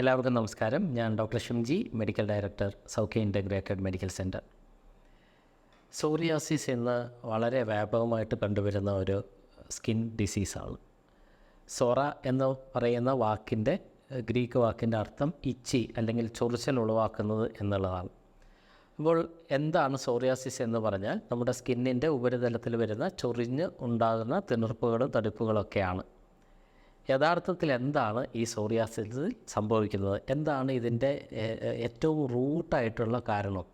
എല്ലാവർക്കും നമസ്കാരം. ഞാൻ doctor Shimji medical director Saukhya integrated medical centre psoriasis എന്ന് വളരെ വ്യാപകമായിട്ട് കണ്ടുവരുന്ന ഒരു സ്കിൻ ഡിസീസാണ്. സോറ എന്ന് പറയുന്ന വാക്കിന്റെ ഗ്രീക്ക് വാക്കിന്റെ അർത്ഥം ഇച്ചി അല്ലെങ്കിൽ ചൊറിച്ചൽ ഉളവാക്കുന്നത് എന്നുള്ളതാണ്. അപ്പോൾ എന്താണ് സോറിയാസിസ് എന്ന് പറഞ്ഞാൽ നമ്മുടെ സ്കിന്നിന്റെ ഉപരിതലത്തിൽ വരുന്ന ചൊറിഞ്ഞ് ഉണ്ടാകുന്ന തിണർപ്പുകളും തടുപ്പുകളൊക്കെയാണ് യഥാർത്ഥത്തിൽ എന്താണ് ഈ സോറിയാസിസിൽ സംഭവിക്കുന്നത്? എന്താണ് ഇതിന്റെ ഏറ്റവും റൂട്ടായിട്ടുള്ള കാരണം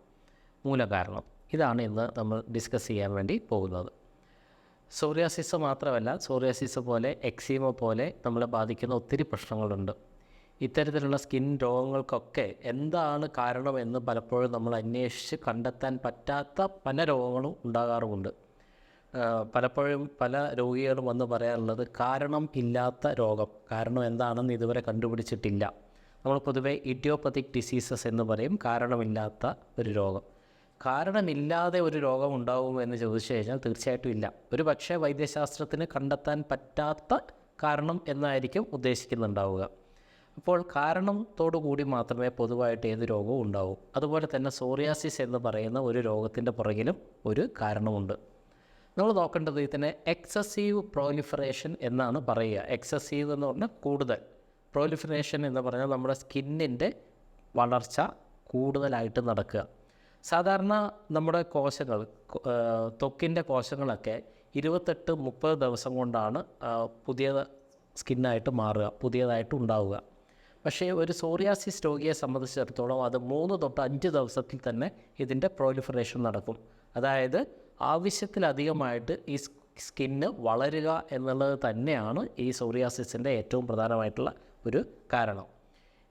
മൂലകാരണം? ഇതാണ് ഇന്ന് നമ്മൾ ഡിസ്കസ് ചെയ്യാൻ വേണ്ടി പോകുന്നത്. സോറിയാസിസ് മാത്രമല്ല സോറിയാസിസ് പോലെ എക്സീമ പോലെ നമ്മളെ ബാധിക്കുന്ന ഒത്തിരി പ്രശ്നങ്ങളുണ്ട്. ഇത്തരത്തിലുള്ള സ്കിൻ രോഗങ്ങൾക്കൊക്കെ എന്താണ് കാരണമെന്ന് പലപ്പോഴും നമ്മൾ അന്വേഷിച്ച് കണ്ടെത്താൻ പറ്റാത്ത പല രോഗങ്ങളും ഉണ്ടാകാറുമുണ്ട്. പലപ്പോഴും പല രോഗികളും വന്ന് പറയാറുള്ളത് കാരണം ഇല്ലാത്ത രോഗം. കാരണം എന്താണെന്ന് ഇതുവരെ കണ്ടുപിടിച്ചിട്ടില്ല. നമ്മൾ പൊതുവെ ഇഡിയോപ്പത്തിക് ഡിസീസസ് എന്ന് പറയും. കാരണമില്ലാത്ത ഒരു രോഗം. കാരണമില്ലാതെ ഒരു രോഗം ഉണ്ടാകുമോ എന്ന് ചോദിച്ചു കഴിഞ്ഞാൽ തീർച്ചയായിട്ടും ഇല്ല. ഒരു പക്ഷേ വൈദ്യശാസ്ത്രത്തിന് കണ്ടെത്താൻ പറ്റാത്ത കാരണം എന്നായിരിക്കും ഉദ്ദേശിക്കുന്നുണ്ടാവുക. അപ്പോൾ കാരണത്തോടു കൂടി മാത്രമേ പൊതുവായിട്ട് ഏത് രോഗവും ഉണ്ടാവൂ. അതുപോലെ തന്നെ സോറിയാസിസ് എന്ന് പറയുന്ന ഒരു രോഗത്തിന്റെ പുറകിലും ഒരു കാരണമുണ്ട്. നമ്മൾ നോക്കേണ്ടത് ഇതിനെ എക്സസീവ് പ്രോലിഫറേഷൻ എന്നാണ് പറയുക. എക്സസീവ് എന്ന് പറഞ്ഞാൽ കൂടുതൽ. പ്രോലിഫറേഷൻ എന്ന് പറഞ്ഞാൽ നമ്മുടെ സ്കിന്നിന്റെ വളർച്ച കൂടുതലായിട്ട് നടക്കുക. സാധാരണ നമ്മുടെ കോശങ്ങൾ തൊക്കിന്റെ കോശങ്ങളൊക്കെ ഇരുപത്തെട്ട് മുപ്പത് ദിവസം കൊണ്ടാണ് പുതിയ സ്കിന്നായിട്ട് മാറുക പുതിയതായിട്ട് ഉണ്ടാവുക. പക്ഷേ ഒരു സോറിയാസിസ് രോഗിയെ സംബന്ധിച്ചിടത്തോളം അത് മൂന്ന് തൊട്ട് അഞ്ച് ദിവസത്തിൽ തന്നെ ഇതിന്റെ പ്രോലിഫറേഷൻ നടക്കും. അതായത് ആവശ്യത്തിലധികമായിട്ട് ഈ സ്കിന്ന് വളരുക എന്നുള്ളത് തന്നെയാണ് ഈ സോറിയാസിസിന്റെ ഏറ്റവും പ്രധാനമായിട്ടുള്ള ഒരു കാരണം.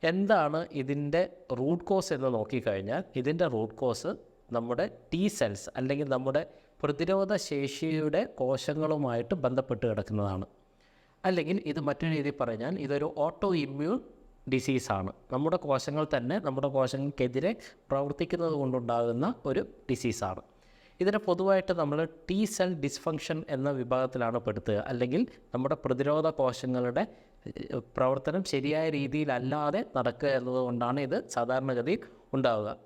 എന്താണ് ഇതിന്റെ റൂട്ട് കോസ് എന്ന് നോക്കിക്കഴിഞ്ഞാൽ ഇതിന്റെ റൂട്ട് കോസ് നമ്മുടെ ടി സെൽസ് അല്ലെങ്കിൽ നമ്മുടെ പ്രതിരോധ ശേഷിയുടെ കോശങ്ങളുമായിട്ട് ബന്ധപ്പെട്ട് കിടക്കുന്നതാണ്. അല്ലെങ്കിൽ ഇത് മറ്റൊരു രീതിയിൽ പറഞ്ഞാൽ ഇതൊരു ഓട്ടോ ഇമ്മ്യൂൺ ഡിസീസാണ് നമ്മുടെ കോശങ്ങൾ തന്നെ നമ്മുടെ കോശങ്ങൾക്കെതിരെ പ്രവർത്തിക്കുന്നത് കൊണ്ടുണ്ടാകുന്ന ഒരു ഡിസീസാണ് ഇതിനെ പൊതുവായിട്ട് നമ്മൾ ടി സെൽ ഡിസ്ഫങ്ഷൻ എന്ന വിഭാഗത്തിലാണ് പെടുത്തുക. അല്ലെങ്കിൽ നമ്മുടെ പ്രതിരോധ കോശങ്ങളുടെ പ്രവർത്തനം ശരിയായ രീതിയിലല്ലാതെ നടക്കുക എന്നതുകൊണ്ടാണ് ഇത് സാധാരണഗതിയിൽ ഉണ്ടാവുക.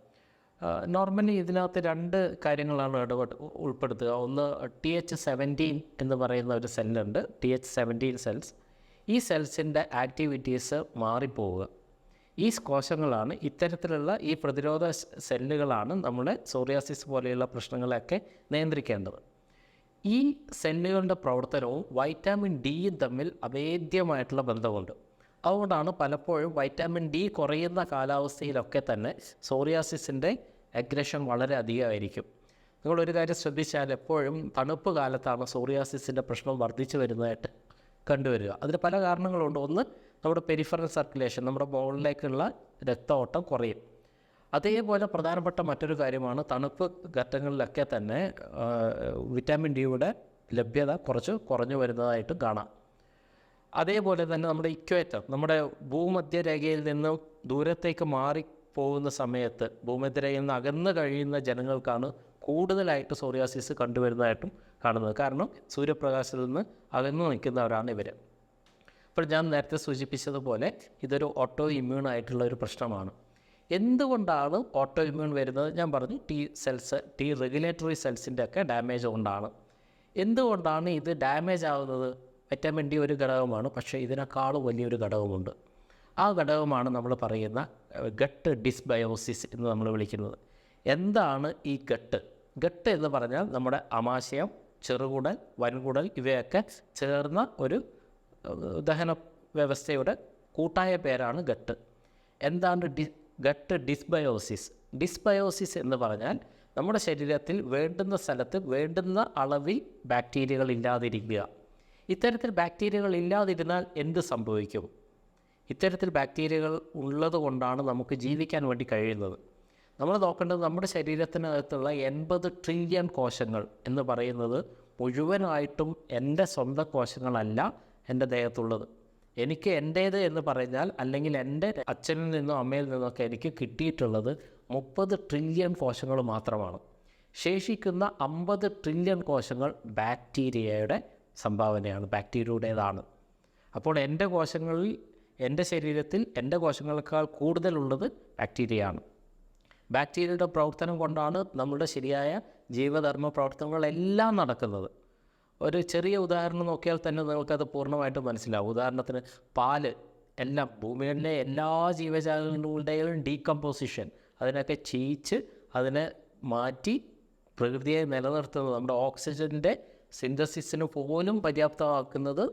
നോർമലി ഇതിനകത്ത് രണ്ട് കാര്യങ്ങളാണ് ഇടപെട്ട് ഉൾപ്പെടുത്തുക. ഒന്ന് ടി എച്ച് സെവന്റീൻ എന്ന് പറയുന്ന ഒരു സെല്ലുണ്ട് ടി എച്ച് സെവന്റീൻ സെൽസ് ഈ സെൽസിന്റെ ആക്ടിവിറ്റീസ് മാറിപ്പോവുക. ഈ കോശങ്ങളാണ് ഇത്തരത്തിലുള്ള ഈ പ്രതിരോധ സെല്ലുകളാണ് നമ്മുടെ സോറിയാസിസ് പോലെയുള്ള പ്രശ്നങ്ങളെയൊക്കെ നിയന്ത്രിക്കേണ്ടത്. ഈ സെല്ലുകളുടെ പ്രവർത്തനവും വൈറ്റാമിൻ ഡിയും തമ്മിൽ അഭേദ്യമായിട്ടുള്ള ബന്ധമുണ്ട്. അതുകൊണ്ടാണ് പലപ്പോഴും വൈറ്റാമിൻ ഡി കുറയുന്ന കാലാവസ്ഥയിലൊക്കെ തന്നെ സോറിയാസിസിന്റെ അഗ്രഷൻ വളരെ അധികമായിരിക്കും. നിങ്ങളൊരു കാര്യം ശ്രദ്ധിച്ചാൽ എപ്പോഴും തണുപ്പ് കാലത്താണ് സോറിയാസിസിന്റെ പ്രശ്നം വർദ്ധിച്ചു വരുന്നതായിട്ട് കണ്ടുവരിക. അതിന് പല കാരണങ്ങളുണ്ട്. ഒന്ന് നമ്മുടെ പെരിഫറൽ സർക്കുലേഷൻ നമ്മുടെ മുകളിലേക്കുള്ള രക്തഓട്ടം കുറയും. അതേപോലെ പ്രധാനപ്പെട്ട മറ്റൊരു കാര്യമാണ് തണുപ്പ് ഘട്ടങ്ങളിലൊക്കെ തന്നെ വിറ്റാമിൻ ഡിയുടെ ലഭ്യത കുറച്ച് കുറഞ്ഞു വരുന്നതായിട്ട് കാണാം. അതേപോലെ തന്നെ നമ്മുടെ ഇക്വേറ്റർ നമ്മുടെ ഭൂമധ്യരേഖയിൽ നിന്ന് ദൂരത്തേക്ക് മാറി പോകുന്ന സമയത്ത് ഭൂമധ്യരേഖയിൽ നിന്ന് അകന്ന് കഴിയുന്ന ജനങ്ങൾക്കാണ് കൂടുതലായിട്ട് സോറിയാസിസ് കണ്ടുവരുന്നതായിട്ടും കാണുന്നത്. കാരണം സൂര്യപ്രകാശത്തിൽ നിന്ന് അകന്നു നിൽക്കുന്നവരാണ് ഇവർ അപ്പോൾ ഞാൻ നേരത്തെ സൂചിപ്പിച്ചതുപോലെ ഇതൊരു ഓട്ടോ ഇമ്മ്യൂൺ ആയിട്ടുള്ള ഒരു പ്രശ്നമാണ്. എന്തുകൊണ്ടാണ് ഓട്ടോ ഇമ്മ്യൂൺ വരുന്നത്? ഞാൻ പറഞ്ഞു ടി സെൽസ് ടി റെഗുലേറ്ററി സെൽസിന്റെ ഒക്കെ ഡാമേജ് കൊണ്ടാണ്. എന്തുകൊണ്ടാണ് ഇത് ഡാമേജ് ആവുന്നത്? വൈറ്റമിൻ ഡി ഒരു ഘടകമാണ് പക്ഷേ ഇതിനേക്കാൾ വലിയൊരു ഘടകമുണ്ട്. ആ ഘടകമാണ് നമ്മൾ പറയുന്ന ഗട്ട് ഡിസ്ബയോസിസ് എന്ന് നമ്മൾ വിളിക്കുന്നത്. എന്താണ് ഈ ഗട്ട് ഗട്ട് എന്ന് പറഞ്ഞാൽ നമ്മുടെ അമാശയം ചെറുകുടൽ വൻകുടൽ ഇവയൊക്കെ ചേർന്ന ഒരു ദഹന വ്യവസ്ഥയുടെ കൂട്ടായ പേരാണ് ഗട്ട്. എന്താണ് ഡി ഗട്ട് ഡിസ്ബയോസിസ്? ഡിസ്ബയോസിസ് എന്ന് പറഞ്ഞാൽ നമ്മുടെ ശരീരത്തിൽ വേണ്ടുന്ന സ്ഥലത്ത് വേണ്ടുന്ന അളവിൽ ബാക്ടീരിയകൾ ഇല്ലാതിരിക്കുക. ഇത്തരത്തിൽ ബാക്ടീരിയകൾ ഇല്ലാതിരുന്നാൽ എന്ത് സംഭവിക്കും? ഇത്തരത്തിൽ ബാക്ടീരിയകൾ ഉള്ളത് കൊണ്ടാണ് നമുക്ക് ജീവിക്കാൻ വേണ്ടി കഴിയുന്നത്. നമ്മൾ നോക്കേണ്ടത് നമ്മുടെ ശരീരത്തിനകത്തുള്ള എൺപത് ട്രില്യൺ കോശങ്ങൾ എന്ന് പറയുന്നത് മുഴുവനായിട്ടും എന്റെ സ്വന്തം കോശങ്ങളല്ല എന്റെ ദേഹത്തുള്ളത്. എനിക്ക് എന്റേത് എന്ന് പറഞ്ഞാൽ അല്ലെങ്കിൽ എന്റെ അച്ഛനിൽ നിന്നോ അമ്മയിൽ നിന്നൊക്കെ എനിക്ക് കിട്ടിയിട്ടുള്ളത് മുപ്പത് ട്രില്യൺ കോശങ്ങൾ മാത്രമാണ്. ശേഷിക്കുന്ന അമ്പത് ട്രില്യൺ കോശങ്ങൾ ബാക്ടീരിയയുടെ സംഭാവനയാണ് ബാക്ടീരിയയുടേതാണ് അപ്പോൾ എന്റെ കോശങ്ങളിൽ എന്റെ ശരീരത്തിൽ എന്റെ കോശങ്ങളെക്കാൾ കൂടുതലുള്ളത് ബാക്ടീരിയയാണ് ബാക്ടീരിയയുടെ പ്രവർത്തനം കൊണ്ടാണ് നമ്മുടെ ശരിയായ ജീവധർമ്മ പ്രവർത്തനങ്ങളെല്ലാം നടക്കുന്നത്. ഒരു ചെറിയ ഉദാഹരണം നോക്കിയാൽ തന്നെ നിങ്ങൾക്കത് പൂർണമായിട്ട് മനസ്സിലാവും. ഉദാഹരണത്തിന് പാൽ എല്ലാം ഭൂമിയിലെ എല്ലാ ജീവജാലങ്ങളുടെയും ഡീകമ്പോസിഷൻ അതിനൊക്കെ ചീച്ച് അതിനെ മാറ്റി പ്രകൃതിയെ നിലനിർത്തുന്നത് നമ്മുടെ ഓക്സിജന്റെ സിന്തസിസിന് പോലും പര്യാപ്തമാക്കുന്നത്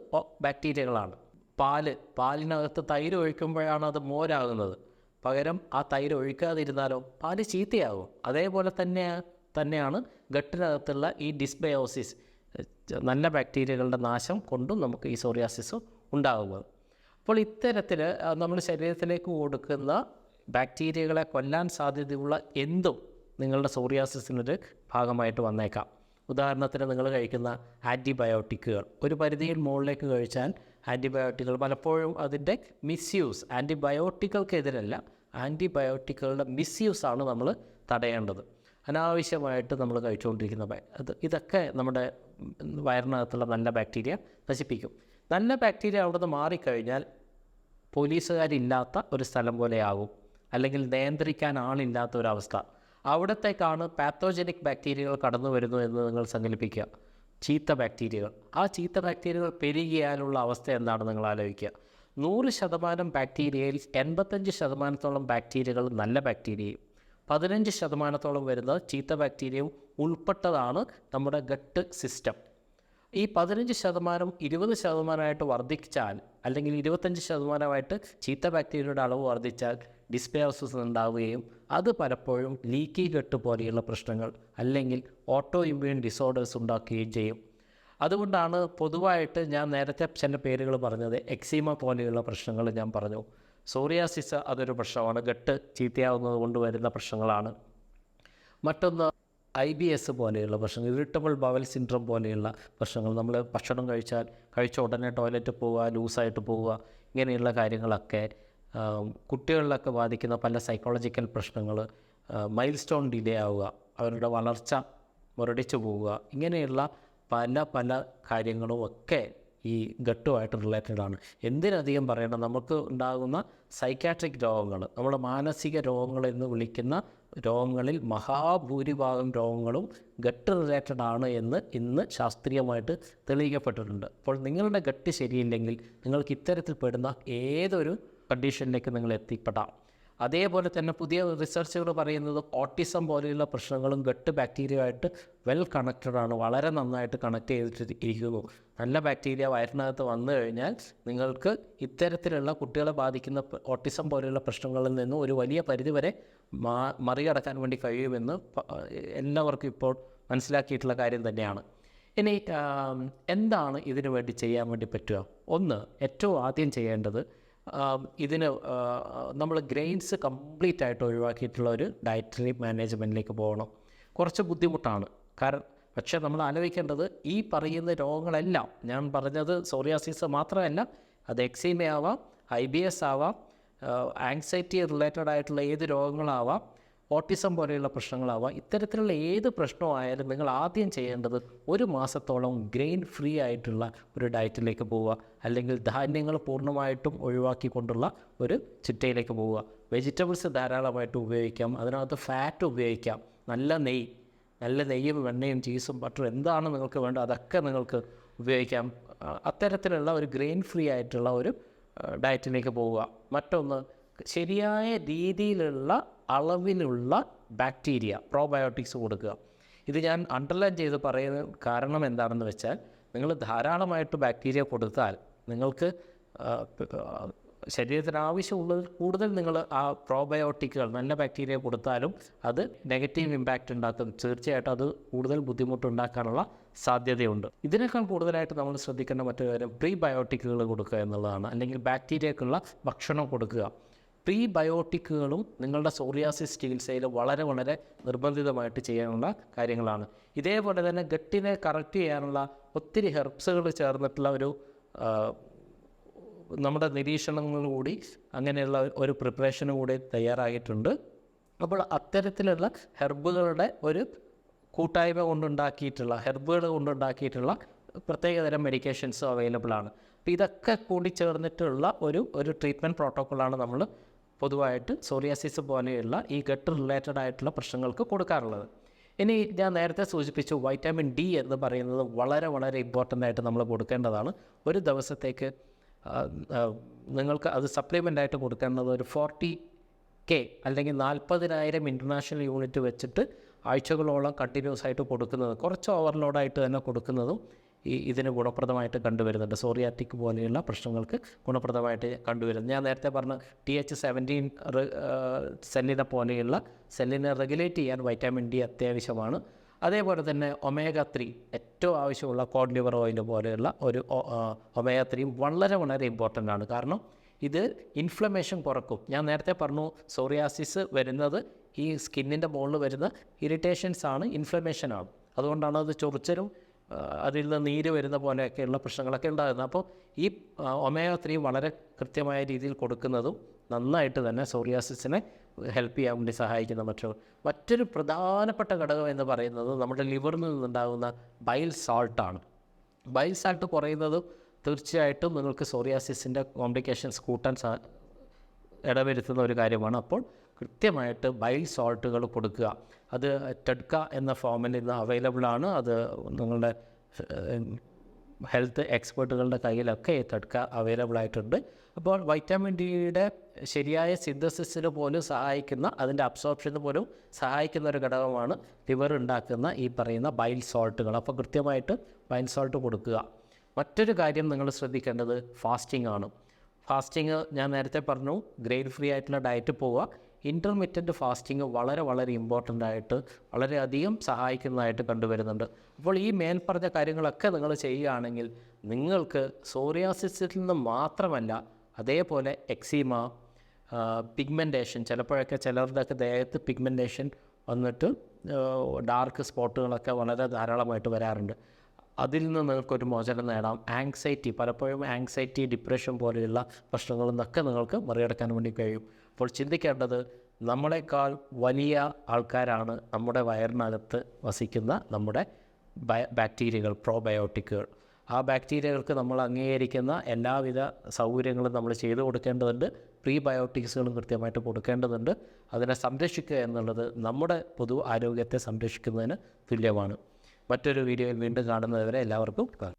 ബാക്ടീരിയകളാണ് പാൽ പാലിനകത്ത് തൈര് ഒഴിക്കുമ്പോഴാണ് അത് മോരാകുന്നത്. പകരം ആ തൈര് ഒഴിക്കാതിരുന്നാലോ പാൽ ചീത്തയാകും. അതേപോലെ തന്നെ തന്നെയാണ് ഗട്ടിനകത്തുള്ള ഈ ഡിസ്ബയോസിസ് നല്ല ബാക്ടീരിയകളുടെ നാശം കൊണ്ടും നമുക്ക് ഈ സോറിയാസിസ് ഉണ്ടാകുന്നത് അപ്പോൾ ഇത്തരത്തിൽ നമ്മുടെ ശരീരത്തിലേക്ക് കൊടുക്കുന്ന ബാക്ടീരിയകളെ കൊല്ലാൻ സാധ്യതയുള്ള എന്തും നിങ്ങളുടെ സോറിയാസിസിനൊരു ഭാഗമായിട്ട് വന്നേക്കാം. ഉദാഹരണത്തിന് നിങ്ങൾ കഴിക്കുന്ന ആന്റിബയോട്ടിക്കുകൾ ഒരു പരിധിയിൽ മുകളിലേക്ക് കഴിച്ചാൽ ആന്റിബയോട്ടിക്കുകൾ പലപ്പോഴും അതിന്റെ മിസ്യൂസ് ആന്റിബയോട്ടിക്കുകൾക്കെതിരല്ല ആന്റിബയോട്ടിക്കുകളുടെ മിസ്യൂസാണ് നമ്മൾ തടയേണ്ടത്. അനാവശ്യമായിട്ട് നമ്മൾ കഴിച്ചുകൊണ്ടിരിക്കുന്ന അത് ഇതൊക്കെ നമ്മുടെ വയറിനകത്തുള്ള നല്ല ബാക്ടീരിയ നശിപ്പിക്കും. നല്ല ബാക്ടീരിയ അവിടുന്ന് മാറിക്കഴിഞ്ഞാൽ പോലീസുകാരില്ലാത്ത ഒരു സ്ഥലം പോലെയാകും. അല്ലെങ്കിൽ നിയന്ത്രിക്കാൻ ആളില്ലാത്ത ഒരവസ്ഥ അവിടത്തേക്കാണ് പാത്തോജനിക് ബാക്ടീരിയകൾ കടന്നു വരുന്നു എന്ന് നിങ്ങൾ സങ്കല്പിക്കുക. ചീത്ത ബാക്ടീരിയകൾ. ആ ചീത്ത ബാക്ടീരിയകൾ പെരുകിയാലുള്ള അവസ്ഥ എന്താണ് നിങ്ങൾ ആലോചിക്കുക. നൂറ് ശതമാനം ബാക്ടീരിയയിൽ എൺപത്തഞ്ച് ശതമാനത്തോളം ബാക്ടീരിയകൾ നല്ല ബാക്ടീരിയയും പതിനഞ്ച് ശതമാനത്തോളം വരുന്ന ചീത്ത ബാക്ടീരിയയും ഉൾപ്പെട്ടതാണ് നമ്മുടെ ഗട്ട് സിസ്റ്റം ഈ പതിനഞ്ച് ശതമാനം ഇരുപത് ശതമാനമായിട്ട് വർദ്ധിച്ചാൽ അല്ലെങ്കിൽ ഇരുപത്തഞ്ച് ശതമാനമായിട്ട് ചീത്ത ബാക്ടീരിയയുടെ അളവ് വർദ്ധിച്ചാൽ ഡിസ്പയോസിസ് ഉണ്ടാവുകയും അത് പലപ്പോഴും ലീക്കി ഗട്ട് പോലെയുള്ള പ്രശ്നങ്ങൾ അല്ലെങ്കിൽ ഓട്ടോ ഇമ്മ്യൂൺ ഡിസോർഡേഴ്സ് ഉണ്ടാക്കുകയും ചെയ്യും. അതുകൊണ്ടാണ് പൊതുവായിട്ട് ഞാൻ നേരത്തെ ചില പേരുകൾ പറഞ്ഞത് എക്സീമ പോലെയുള്ള പ്രശ്നങ്ങൾ ഞാൻ പറഞ്ഞു. സോറിയാസിസ് അതൊരു പ്രശ്നമാണ്. ഗട്ട് ചീത്തയാവുന്നത് കൊണ്ട് വരുന്ന പ്രശ്നങ്ങളാണ്. മറ്റൊന്ന് ഐ ബി എസ് പോലെയുള്ള പ്രശ്നങ്ങൾ ഇറിറ്റബിൾ ബവൽ സിൻഡ്രം പോലെയുള്ള പ്രശ്നങ്ങൾ. നമ്മൾ ഭക്ഷണം കഴിച്ചാൽ കഴിച്ച ഉടനെ ടോയ്ലറ്റ് പോവുക ലൂസായിട്ട് പോവുക ഇങ്ങനെയുള്ള കാര്യങ്ങളൊക്കെ കുട്ടികളിലൊക്കെ ബാധിക്കുന്ന പല സൈക്കോളജിക്കൽ പ്രശ്നങ്ങൾ മൈൽ സ്റ്റോൺ ഡിലേ ആവുക അവരുടെ വളർച്ച മുരടിച്ചു പോവുക ഇങ്ങനെയുള്ള പല പല കാര്യങ്ങളും ഒക്കെ ഈ ഗട്ടുമായിട്ട് റിലേറ്റഡ് ആണ്. എന്തിനധികം പറയണം നമുക്ക് ഉണ്ടാകുന്ന സൈക്കാട്രിക് രോഗങ്ങൾ നമ്മുടെ മാനസിക രോഗങ്ങൾ എന്ന് വിളിക്കുന്ന രോഗങ്ങളിൽ മഹാഭൂരിഭാഗം രോഗങ്ങളും ഗട്ട് റിലേറ്റഡ് ആണ് എന്ന് ഇന്ന് ശാസ്ത്രീയമായിട്ട് തെളിയിക്കപ്പെട്ടിട്ടുണ്ട്. അപ്പോൾ നിങ്ങളുടെ ഗട്ട് ശരിയില്ലെങ്കിൽ നിങ്ങൾക്ക് ഇത്തരത്തിൽ പെടുന്ന ഏതൊരു കണ്ടീഷനിലേക്ക് നിങ്ങൾ എത്തിപ്പെടാം. അതേപോലെ തന്നെ പുതിയ റിസർച്ചുകൾ പറയുന്നത് ഓട്ടിസം പോലെയുള്ള പ്രശ്നങ്ങളും ഗട്ട് ബാക്ടീരിയ ആയിട്ട് വെൽ കണക്റ്റഡ് ആണ്. വളരെ നന്നായിട്ട് കണക്ട് ചെയ്തിട്ട് ഇരിക്കുന്നു നല്ല ബാക്ടീരിയ വയറിനകത്ത് വന്നു കഴിഞ്ഞാൽ നിങ്ങൾക്ക് ഇത്തരത്തിലുള്ള കുട്ടികളെ ബാധിക്കുന്ന ഓട്ടിസം പോലെയുള്ള പ്രശ്നങ്ങളിൽ നിന്നും ഒരു വലിയ പരിധിവരെ മാ മറികടക്കാൻ വേണ്ടി കഴിയുമെന്ന് എല്ലാവർക്കും ഇപ്പോൾ മനസ്സിലാക്കിയിട്ടുള്ള കാര്യം തന്നെയാണ്. ഇനി എന്താണ് ഇതിനു വേണ്ടി ചെയ്യാൻ വേണ്ടി പറ്റുക? ഒന്ന് ഏറ്റവും ആദ്യം ചെയ്യേണ്ടത് ഇതിന് നമ്മൾ ഗ്രെയിൻസ് കംപ്ലീറ്റ് ആയിട്ട് ഒഴിവാക്കിയിട്ടുള്ള ഒരു ഡയറ്ററി മാനേജ്മെന്റിലേക്ക് പോകണം. കുറച്ച് ബുദ്ധിമുട്ടാണ്. കാരണം പക്ഷേ നമ്മൾ ആലോചിക്കേണ്ടത് ഈ പറയുന്ന രോഗങ്ങളെല്ലാം ഞാൻ പറഞ്ഞത് സോറിയാസിസ് മാത്രമല്ല അത് എക്സീമ ആവാം ഐ ബി എസ് ആവാം ആങ്സൈറ്റി റിലേറ്റഡ് ആയിട്ടുള്ള ഏത് രോഗങ്ങളാവാം ഓട്ടിസം പോലെയുള്ള പ്രശ്നങ്ങളാവാം. ഇത്തരത്തിലുള്ള ഏത് പ്രശ്നമായാലും നിങ്ങൾ ആദ്യം ചെയ്യേണ്ടത് ഒരു മാസത്തോളം ഗ്രെയിൻ ഫ്രീ ആയിട്ടുള്ള ഒരു ഡയറ്റിലേക്ക് പോവുക. അല്ലെങ്കിൽ ധാന്യങ്ങൾ പൂർണമായിട്ടും ഒഴിവാക്കിക്കൊണ്ടുള്ള ഒരു ചിട്ടയിലേക്ക് പോവുക. വെജിറ്റബിൾസ് ധാരാളമായിട്ട് ഉപയോഗിക്കാം. അതിനകത്ത് ഫാറ്റ് ഉപയോഗിക്കാം. നല്ല നെയ് നല്ല നെയ്യും വെണ്ണയും ചീസും ബട്ടറും എന്താണ് നിങ്ങൾക്ക് വേണ്ടത് അതൊക്കെ നിങ്ങൾക്ക് ഉപയോഗിക്കാം. അത്തരത്തിലുള്ള ഒരു ഗ്രെയിൻ ഫ്രീ ആയിട്ടുള്ള ഒരു ഡയറ്റിലേക്ക് പോവുക. മറ്റൊന്ന് ശരിയായ രീതിയിലുള്ള അളവിലുള്ള ബാക്ടീരിയ പ്രോബയോട്ടിക്സ് കൊടുക്കുക. ഇത് ഞാൻ അണ്ടർലൈൻ ചെയ്ത് പറയുന്ന കാരണം എന്താണെന്ന് വെച്ചാൽ നിങ്ങൾ ധാരാളമായിട്ട് ബാക്ടീരിയ കൊടുത്താൽ നിങ്ങൾക്ക് ശരീരത്തിന് ആവശ്യമുള്ളതിൽ കൂടുതൽ നിങ്ങൾ ആ പ്രോബയോട്ടിക്കുകൾ നല്ല ബാക്ടീരിയ കൊടുത്താലും അത് നെഗറ്റീവ് ഇമ്പാക്റ്റ് ഉണ്ടാക്കും. തീർച്ചയായിട്ടും അത് കൂടുതൽ ബുദ്ധിമുട്ടുണ്ടാക്കാനുള്ള സാധ്യതയുണ്ട്. ഇതിനേക്കാൾ കൂടുതലായിട്ട് നമ്മൾ ശ്രദ്ധിക്കേണ്ട മറ്റൊരു കാര്യം പ്രീ ബയോട്ടിക്കുകൾ കൊടുക്കുക എന്നുള്ളതാണ്. അല്ലെങ്കിൽ ബാക്ടീരിയക്കുള്ള ഭക്ഷണം കൊടുക്കുക. പ്രീ ബയോട്ടിക്കുകളും നിങ്ങളുടെ സോറിയാസിസ് ചികിത്സയിൽ വളരെ വളരെ നിർബന്ധിതമായിട്ട് ചെയ്യാനുള്ള കാര്യങ്ങളാണ്. ഇതേപോലെ തന്നെ ഗട്ടിനെ കറക്റ്റ് ചെയ്യാനുള്ള ഒത്തിരി ഹെർബ്സുകൾ ചേർന്നിട്ടുള്ള ഒരു നമ്മുടെ നിരീക്ഷണങ്ങൾ കൂടി അങ്ങനെയുള്ള ഒരു പ്രിപ്പറേഷനും കൂടി തയ്യാറായിട്ടുണ്ട്. അപ്പോൾ അത്തരത്തിലുള്ള ഹെർബുകളുടെ ഒരു കൂട്ടായ്മ കൊണ്ടുണ്ടാക്കിയിട്ടുള്ള ഹെർബുകൾ കൊണ്ടുണ്ടാക്കിയിട്ടുള്ള പ്രത്യേകതരം മെഡിക്കേഷൻസും അവൈലബിൾ ആണ്. അപ്പോൾ ഇതൊക്കെ കൂടി ചേർന്നിട്ടുള്ള ഒരു ഒരു ട്രീറ്റ്മെന്റ് പ്രോട്ടോക്കോളാണ് നമ്മൾ പൊതുവായിട്ട് സോറിയാസിസ് പോലെയുള്ള ഈ ഗട്ട് റിലേറ്റഡ് ആയിട്ടുള്ള പ്രശ്നങ്ങൾക്ക് കൊടുക്കാറുള്ളത്. ഇനി ഞാൻ നേരത്തെ സൂചിപ്പിച്ചു വൈറ്റാമിൻ ഡി എന്ന് പറയുന്നത് വളരെ വളരെ ഇമ്പോർട്ടന്റ് ആയിട്ട് നമ്മൾ കൊടുക്കേണ്ടതാണ്. ഒരു ദിവസത്തേക്ക് നിങ്ങൾക്ക് അത് സപ്ലിമെന്റ് ആയിട്ട് കൊടുക്കേണ്ടത് ഒരു ഫോർട്ടി കെ അല്ലെങ്കിൽ നാൽപ്പതിനായിരം ഇന്റർനാഷണൽ യൂണിറ്റ് വെച്ചിട്ട് ആഴ്ചകളോളം കണ്ടിന്യൂസ് ആയിട്ട് കൊടുക്കുന്നത് കുറച്ച് ഓവർലോഡായിട്ട് തന്നെ കൊടുക്കുന്നതും ഈ ഇതിന് ഗുണപ്രദമായിട്ട് കണ്ടുവരുന്നുണ്ട്. സോറിയാറ്റിക് പോലെയുള്ള പ്രശ്നങ്ങൾക്ക് ഗുണപ്രദമായിട്ട് കണ്ടുവരുന്നു ഞാൻ നേരത്തെ പറഞ്ഞ ടി എച്ച് സെവന്റീൻ സെല്ലിനെ പോലെയുള്ള സെല്ലിനെ റെഗുലേറ്റ് ചെയ്യാൻ വൈറ്റാമിൻ ഡി അത്യാവശ്യമാണ്. അതേപോലെ തന്നെ ഒമേഗ ത്രീ ഏറ്റവും ആവശ്യമുള്ള കോഡ് ലിവർ ഓയിൽ പോലെയുള്ള ഒരു ഒമേഗ ത്രീ വളരെ വളരെ ഇമ്പോർട്ടന്റ് ആണ്. കാരണം ഇത് ഇൻഫ്ലമേഷൻ കുറക്കും. ഞാൻ നേരത്തെ പറഞ്ഞു സോറിയാസിസ് വരുന്നത് ഈ സ്കിന്നിന്റെ മുകളിൽ വരുന്ന ഇറിറ്റേഷൻസ് ആണ് ഇൻഫ്ലമേഷൻ ആണ്. അതുകൊണ്ടാണ് അത് ചൊറിച്ചലും അതിൽ നിന്ന് നീര് വരുന്ന പോലെയൊക്കെയുള്ള പ്രശ്നങ്ങളൊക്കെ ഉണ്ടായിരുന്നു. അപ്പോൾ ഈ ഒമേഗ ത്രീ വളരെ കൃത്യമായ രീതിയിൽ കൊടുക്കുന്നതും നന്നായിട്ട് തന്നെ സോറിയാസിസിനെ ഹെൽപ്പ് ചെയ്യാൻ വേണ്ടി സഹായിക്കുന്ന മറ്റൊരു മറ്റൊരു പ്രധാനപ്പെട്ട ഘടകം എന്ന് പറയുന്നത് നമ്മുടെ ലിവറിൽ നിന്നുണ്ടാകുന്ന ബൈൽ സാൾട്ടാണ് ബൈൽ സാൾട്ട് കുറയുന്നത് തീർച്ചയായിട്ടും നിങ്ങൾക്ക് സോറിയാസിസിന്റെ കോംപ്ലിക്കേഷൻസ് കൂട്ടാൻ ഇടവരുത്തുന്ന ഒരു കാര്യമാണ്. അപ്പോൾ കൃത്യമായിട്ട് ബൈൽ സോൾട്ടുകൾ കൊടുക്കുക. അത് ടെഡ്ക എന്ന ഫോമിൽ ഇന്ന് അവൈലബിൾ ആണ്. അത് നിങ്ങളുടെ ഹെൽത്ത് എക്സ്പേർട്ടുകളുടെ കയ്യിലൊക്കെ ഈ ടെഡ്ക അവൈലബിൾ ആയിട്ടുണ്ട്. അപ്പോൾ വൈറ്റാമിൻ ഡിയുടെ ശരിയായ സിന്തസിസിന് പോലും സഹായിക്കുന്ന അതിന്റെ അബ്സോർപ്ഷന് പോലും സഹായിക്കുന്ന ഒരു ഘടകമാണ് ലിവർ ഉണ്ടാക്കുന്ന ഈ പറയുന്ന ബൈൽ സോൾട്ടുകൾ അപ്പോൾ കൃത്യമായിട്ട് ബൈൽ സോൾട്ട് കൊടുക്കുക. മറ്റൊരു കാര്യം നിങ്ങൾ ശ്രദ്ധിക്കേണ്ടത് ഫാസ്റ്റിംഗ് ആണ്. ഫാസ്റ്റിംഗ് ഞാൻ നേരത്തെ പറഞ്ഞു ഗ്രെയിൻ ഫ്രീ ആയിട്ടുള്ള ഡയറ്റ് പോവുക. ഇന്റർമീഡിയറ്റ് ഫാസ്റ്റിംഗ് വളരെ വളരെ ഇമ്പോർട്ടന്റ് ആയിട്ട് വളരെയധികം സഹായിക്കുന്നതായിട്ട് കണ്ടുവരുന്നുണ്ട്. അപ്പോൾ ഈ മേൽപ്പറഞ്ഞ കാര്യങ്ങളൊക്കെ നിങ്ങൾ ചെയ്യുകയാണെങ്കിൽ നിങ്ങൾക്ക് സോറിയാസിസിൽ നിന്ന് മാത്രമല്ല അതേപോലെ എക്സീമ പിഗ്മെന്റേഷൻ ചിലപ്പോഴൊക്കെ ചിലരുടെയൊക്കെ ദേഹത്ത് പിഗ്മെന്റേഷൻ വന്നിട്ട് ഡാർക്ക് സ്പോട്ടുകളൊക്കെ വളരെ ധാരാളമായിട്ട് വരാറുണ്ട്. അതിൽ നിന്ന് നിങ്ങൾക്കൊരു മോചനം നേടാം. ആങ്സൈറ്റി പലപ്പോഴും ആങ്സൈറ്റി ഡിപ്രഷൻ പോലെയുള്ള പ്രശ്നങ്ങളിൽ നിന്നൊക്കെ നിങ്ങൾക്ക് മറികടക്കാൻ വേണ്ടി കഴിയും. അപ്പോൾ ചിന്തിക്കേണ്ടത് നമ്മളെക്കാൾ വലിയ ആൾക്കാരാണ് നമ്മുടെ വയറിനകത്ത് വസിക്കുന്ന നമ്മുടെ ബാക്ടീരിയകൾ പ്രോബയോട്ടിക്കുകൾ. ആ ബാക്ടീരിയകൾക്ക് നമ്മൾ അംഗീകരിക്കുന്ന എല്ലാവിധ സൗകര്യങ്ങളും നമ്മൾ ചെയ്തു കൊടുക്കേണ്ടതുണ്ട്. പ്രീബയോട്ടിക്സുകളും കൃത്യമായിട്ട് കൊടുക്കേണ്ടതുണ്ട്. അതിനെ സംരക്ഷിക്കുക എന്നുള്ളത് നമ്മുടെ പൊതു ആരോഗ്യത്തെ സംരക്ഷിക്കുന്നതിന് തുല്യമാണ്. മറ്റൊരു വീഡിയോയിൽ വീണ്ടും കാണുന്നതുവരെ എല്ലാവർക്കും